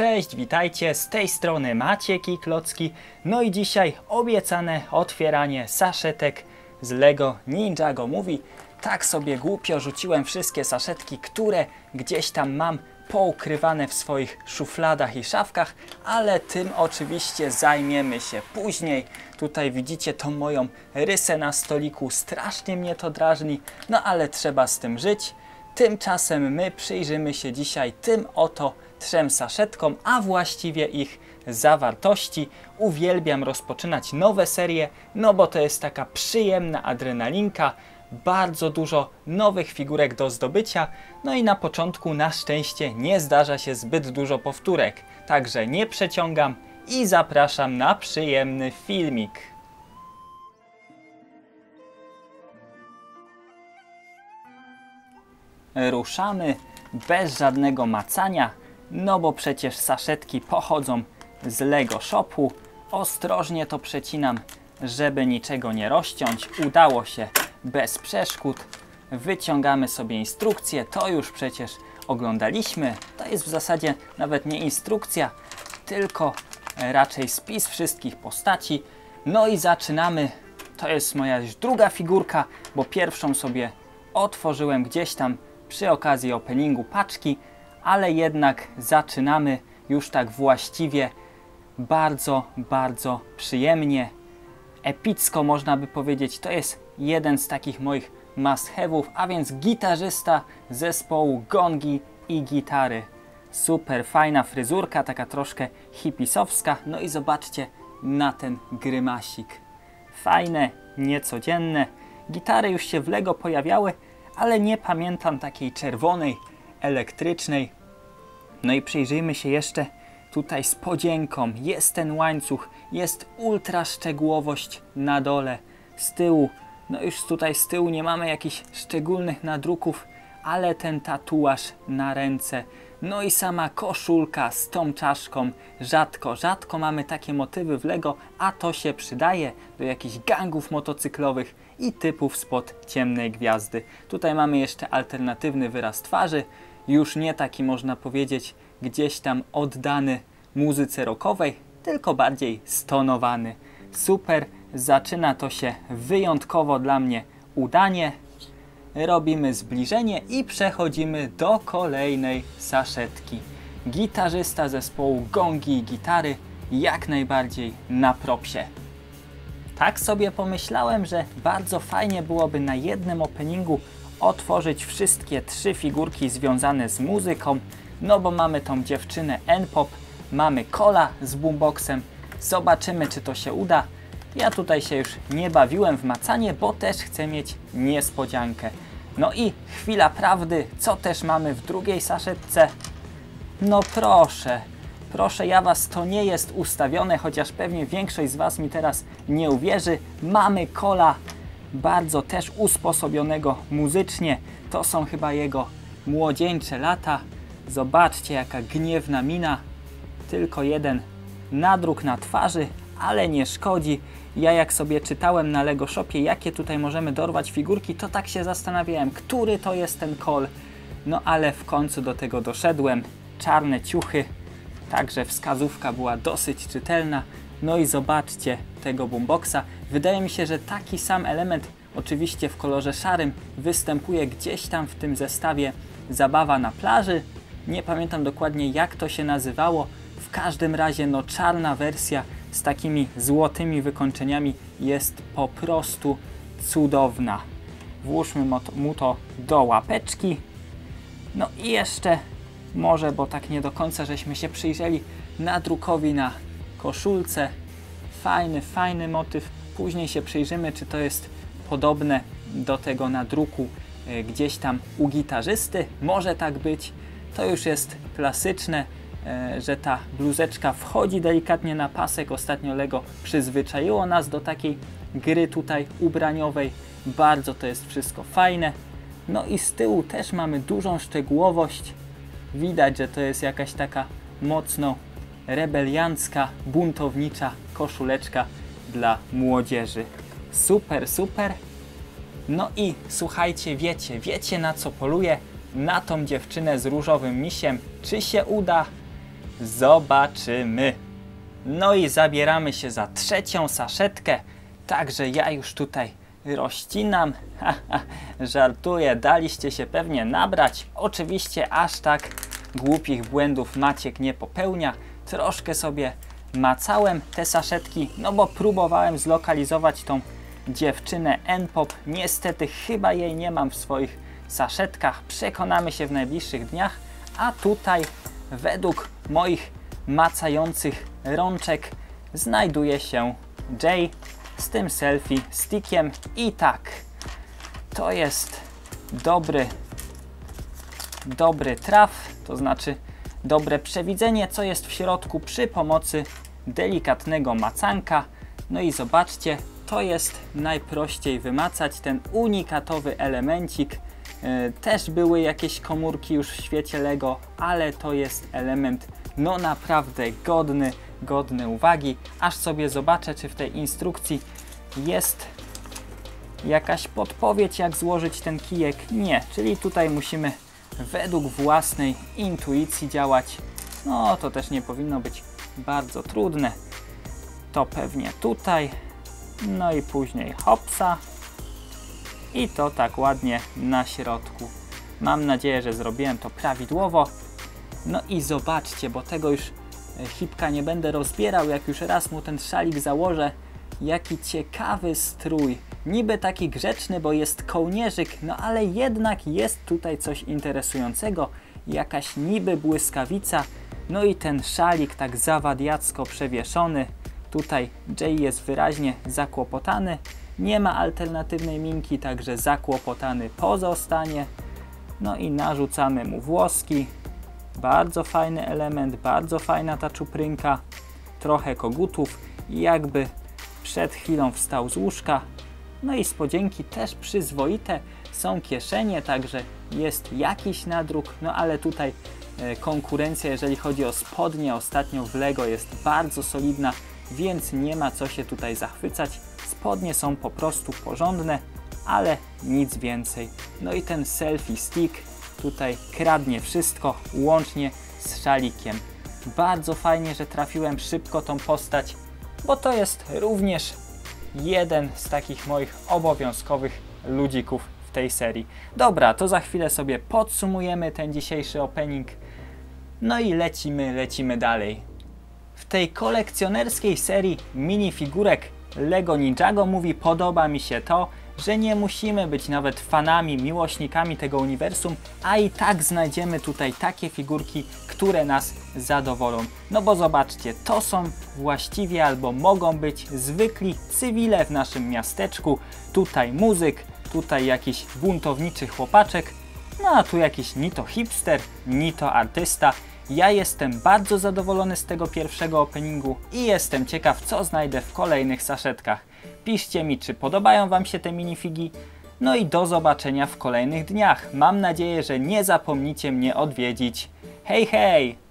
Cześć, witajcie, z tej strony Maciek i Klocki. No i dzisiaj obiecane otwieranie saszetek z Lego Ninjago Movie. Tak sobie głupio rzuciłem wszystkie saszetki, które gdzieś tam mam poukrywane w swoich szufladach i szafkach, ale tym oczywiście zajmiemy się później. Tutaj widzicie tą moją rysę na stoliku, strasznie mnie to drażni, no ale trzeba z tym żyć. Tymczasem my przyjrzymy się dzisiaj tym oto trzem saszetkom, a właściwie ich zawartości. Uwielbiam rozpoczynać nowe serie, no bo to jest taka przyjemna adrenalinka, bardzo dużo nowych figurek do zdobycia, no i na początku na szczęście nie zdarza się zbyt dużo powtórek, także nie przeciągam i zapraszam na przyjemny filmik. Ruszamy bez żadnego macania, no bo przecież saszetki pochodzą z Lego Shopu. Ostrożnie to przecinam, żeby niczego nie rozciąć. Udało się bez przeszkód. Wyciągamy sobie instrukcję, to już przecież oglądaliśmy. To jest w zasadzie nawet nie instrukcja, tylko raczej spis wszystkich postaci. No i zaczynamy. To jest moja już druga figurka, bo pierwszą sobie otworzyłem gdzieś tam przy okazji openingu paczki, ale jednak zaczynamy już tak właściwie bardzo, bardzo przyjemnie, epicko można by powiedzieć. To jest jeden z takich moich must have'ów, a więc gitarzysta zespołu Gongi i Gitary. Super fajna fryzurka, taka troszkę hipisowska. No i zobaczcie na ten grymasik. Fajne, niecodzienne. Gitary już się w Lego pojawiały, ale nie pamiętam takiej czerwonej, elektrycznej. No i przyjrzyjmy się jeszcze tutaj z podzięką. Jest ten łańcuch, jest ultra szczegółowość na dole, z tyłu. No już tutaj z tyłu nie mamy jakichś szczególnych nadruków, ale ten tatuaż na ręce. No i sama koszulka z tą czaszką. Rzadko, rzadko mamy takie motywy w Lego, a to się przydaje do jakichś gangów motocyklowych i typów spod ciemnej gwiazdy. Tutaj mamy jeszcze alternatywny wyraz twarzy, już nie taki można powiedzieć gdzieś tam oddany muzyce rockowej, tylko bardziej stonowany. Super, zaczyna to się wyjątkowo dla mnie udanie. Robimy zbliżenie i przechodzimy do kolejnej saszetki. Gitarzysta zespołu Gongi i Gitary jak najbardziej na propsie. Tak sobie pomyślałem, że bardzo fajnie byłoby na jednym openingu otworzyć wszystkie trzy figurki związane z muzyką, no bo mamy tą dziewczynę N-Pop, mamy Kola z boomboxem, zobaczymy czy to się uda. Ja tutaj się już nie bawiłem w macanie, bo też chcę mieć niespodziankę. No i chwila prawdy, co też mamy w drugiej saszetce? No proszę, proszę ja Was, to nie jest ustawione, chociaż pewnie większość z Was mi teraz nie uwierzy. Mamy Kola, bardzo też usposobionego muzycznie. To są chyba jego młodzieńcze lata. Zobaczcie jaka gniewna mina. Tylko jeden nadruk na twarzy, ale nie szkodzi. Ja jak sobie czytałem na Lego Shopie, jakie tutaj możemy dorwać figurki, to tak się zastanawiałem, który to jest ten kol. No ale w końcu do tego doszedłem. Czarne ciuchy, także wskazówka była dosyć czytelna. No i zobaczcie tego boomboxa. Wydaje mi się, że taki sam element, oczywiście w kolorze szarym, występuje gdzieś tam w tym zestawie Zabawa na plaży. Nie pamiętam dokładnie jak to się nazywało. W każdym razie no czarna wersja z takimi złotymi wykończeniami jest po prostu cudowna. Włóżmy mu to do łapeczki. No i jeszcze może, bo tak nie do końca żeśmy się przyjrzeli nadrukowi na koszulce. Fajny, fajny motyw. Później się przyjrzymy, czy to jest podobne do tego nadruku y, gdzieś tam u gitarzysty. Może tak być. To już jest klasyczne, y, że ta bluzeczka wchodzi delikatnie na pasek. Ostatnio Lego przyzwyczaiło nas do takiej gry tutaj ubraniowej. Bardzo to jest wszystko fajne. No i z tyłu też mamy dużą szczegółowość. Widać, że to jest jakaś taka mocno rebeliancka, buntownicza koszuleczka dla młodzieży. Super, super. No i słuchajcie, wiecie, wiecie na co poluję? Na tą dziewczynę z różowym misiem. Czy się uda? Zobaczymy. No i zabieramy się za trzecią saszetkę. Także ja już tutaj rozcinam. Haha, Żartuję, daliście się pewnie nabrać. Oczywiście aż tak głupich błędów Maciek nie popełnia. Troszkę sobie macałem te saszetki, no bo próbowałem zlokalizować tą dziewczynę N-Pop. Niestety chyba jej nie mam w swoich saszetkach. Przekonamy się w najbliższych dniach. A tutaj według moich macających rączek znajduje się Jay z tym selfie stickiem i tak to jest dobry dobry traf, to znaczy dobre przewidzenie, co jest w środku przy pomocy delikatnego macanka. No i zobaczcie, to jest najprościej wymacać ten unikatowy elemencik. Yy, Też były jakieś komórki już w świecie Lego, ale to jest element no naprawdę godny, godny uwagi. Aż sobie zobaczę, czy w tej instrukcji jest jakaś podpowiedź, jak złożyć ten kijek. Nie, czyli tutaj musimy według własnej intuicji działać. No to też nie powinno być bardzo trudne. To pewnie tutaj. No i później hopsa. I to tak ładnie na środku. Mam nadzieję, że zrobiłem to prawidłowo. No i zobaczcie, bo tego już e, hipka nie będę rozbierał, jak już raz mu ten szalik założę. Jaki ciekawy strój. Niby taki grzeczny, bo jest kołnierzyk, no ale jednak jest tutaj coś interesującego. Jakaś niby błyskawica. No i ten szalik tak zawadiacko przewieszony. Tutaj Jay jest wyraźnie zakłopotany. Nie ma alternatywnej minki, także zakłopotany pozostanie. No i narzucamy mu włoski. Bardzo fajny element, bardzo fajna ta czuprynka. Trochę kogutów i jakby przed chwilą wstał z łóżka. No i spodzienki też przyzwoite. Są kieszenie, także jest jakiś nadruk. No ale tutaj e, konkurencja, jeżeli chodzi o spodnie, ostatnio w Lego jest bardzo solidna, więc nie ma co się tutaj zachwycać. Spodnie są po prostu porządne, ale nic więcej. No i ten selfie stick tutaj kradnie wszystko, łącznie z szalikiem. Bardzo fajnie, że trafiłem szybko tą postać, bo to jest również jeden z takich moich obowiązkowych ludzików w tej serii. Dobra, to za chwilę sobie podsumujemy ten dzisiejszy opening. No i lecimy, lecimy dalej. W tej kolekcjonerskiej serii minifigurek Lego Ninjago mówi podoba mi się to, że nie musimy być nawet fanami, miłośnikami tego uniwersum, a i tak znajdziemy tutaj takie figurki, które nas zadowolą. No bo zobaczcie, to są właściwie albo mogą być zwykli cywile w naszym miasteczku. Tutaj muzyk, tutaj jakiś buntowniczy chłopaczek, no a tu jakiś ni to hipster, ni to artysta. Ja jestem bardzo zadowolony z tego pierwszego openingu i jestem ciekaw, co znajdę w kolejnych saszetkach. Piszcie mi, czy podobają Wam się te minifigi. No i do zobaczenia w kolejnych dniach. Mam nadzieję, że nie zapomnicie mnie odwiedzić. Hej, hej!